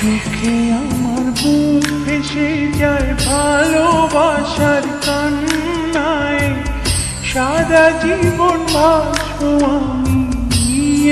সুখে আমার বুক ভেসে যায় ভালোবাসার কান্নায়। সারা জীবন বাসবো আমি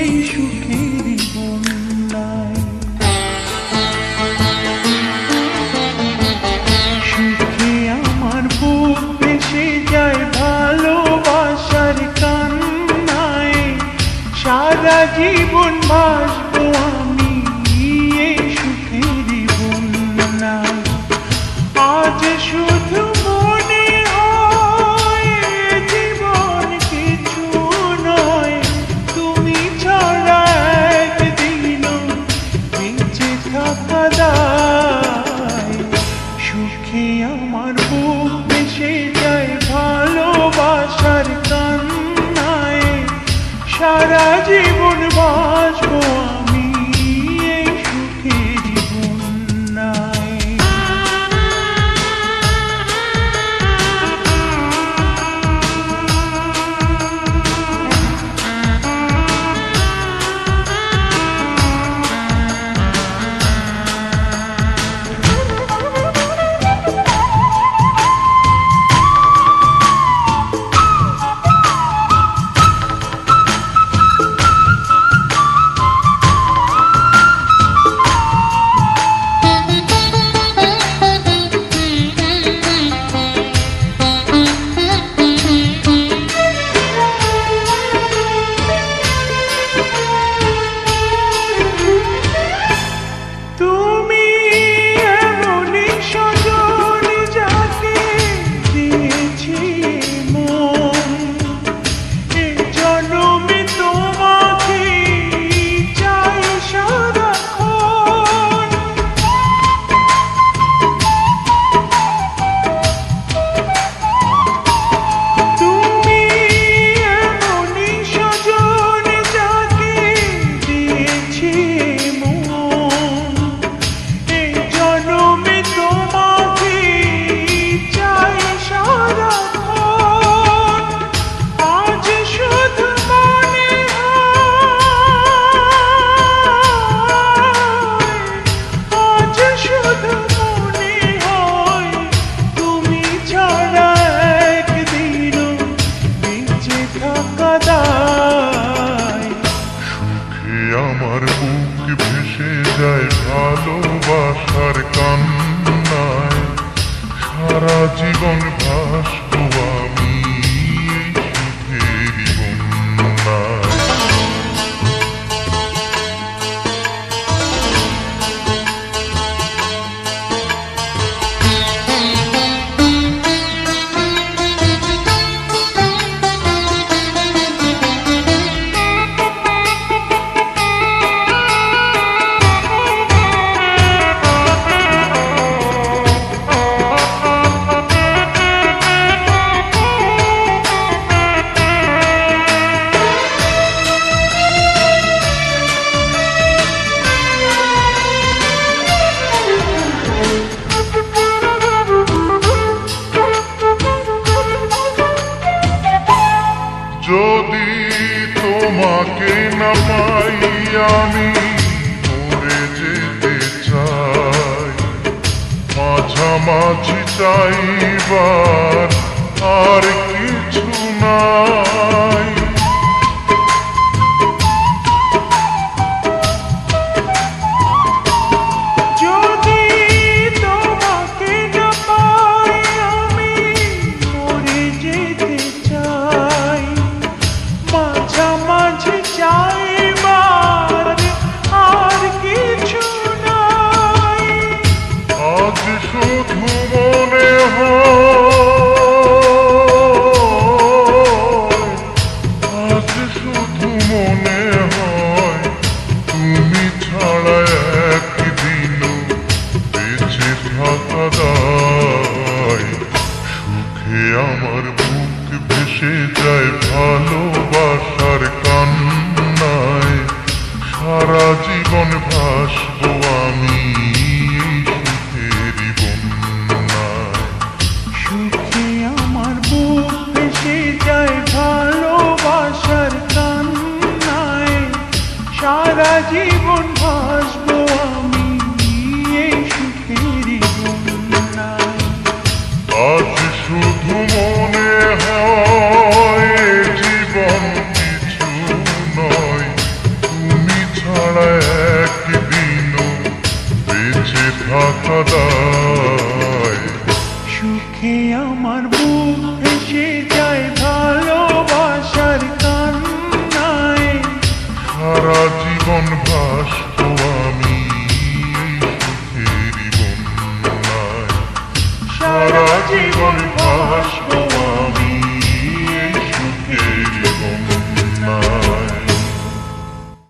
এই সুখের বন্যায় সুখে আমার বুক ভেসে যায় ভালোবাসার কান্নায়। সারা জীবন বাসবো যায় ভালোবাসার কান্নায় সারা জীবন ভাসবো চাইবার আর কিছু নাই ভেসে যায় ভালোবাসার কান্নায়। সারা জীবন ভাসবো আমি এই সুখে আমার বুক এসে যায় ভালোবাসার কান্নায়। সারা জীবন ভাস আমি সারা জীবন